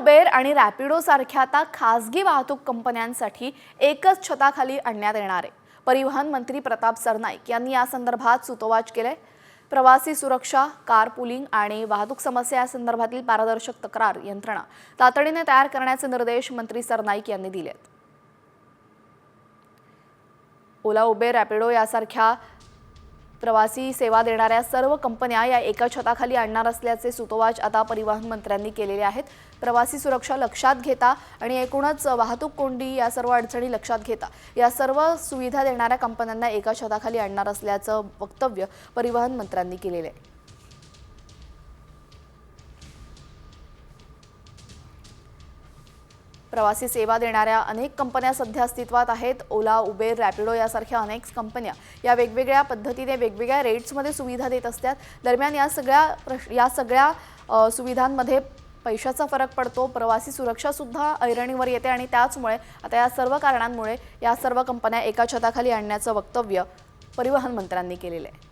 Uber आणि रॅपिडो सारख्या आता खासगी वाहतूक कंपन्यांसाठी एकच छताखाली आणण्यात येणार आहे. परिवहन मंत्री प्रताप सरनाईक यांनी या संदर्भात सुतोवाच केलंय. प्रवासी सुरक्षा कार पुलिंग आणि वाहतूक समस्या या संदर्भातील पारदर्शक तक्रार यंत्रणा तातडीने तयार करण्याचे निर्देश मंत्री सरनाईक यांनी दिलेत. ओला उबेर रॅपिडो यासारख्या प्रवासी सेवा देणाऱ्या सर्व कंपन्या या एका छताखाली आणणार असल्याचे सुतोवाच आता परिवहन मंत्र्यांनी केलेले आहेत. प्रवासी सुरक्षा लक्षात घेता आणि एकूणच वाहतूक कोंडी या सर्व अडचणी लक्षात घेता. या सर्व सुविधा देणाऱ्या कंपन्यांना एका छताखाली आणणार असल्याचं वक्तव्य परिवहन मंत्र्यांनी केलेलं आहे. प्रवासी सेवा देणाऱ्या अनेक कंपन्या सध्या अस्तित्वात आहेत. ओला उबेर रॅपिडो यासारख्या अनेक कंपन्या या वेगवेगळ्या पद्धतीने वेगवेगळ्या रेट्समध्ये सुविधा देत असतात. दरम्यान या सगळ्या प्रश या सगळ्या सुविधांमध्ये पैशाचा फरक पडतो. प्रवासी सुरक्षासुद्धा ऐरणीवर येते आणि त्याचमुळे आता या सर्व कारणांमुळे या सर्व कंपन्या एका छताखाली आणण्याचं वक्तव्य परिवहन मंत्र्यांनी केलेलं आहे.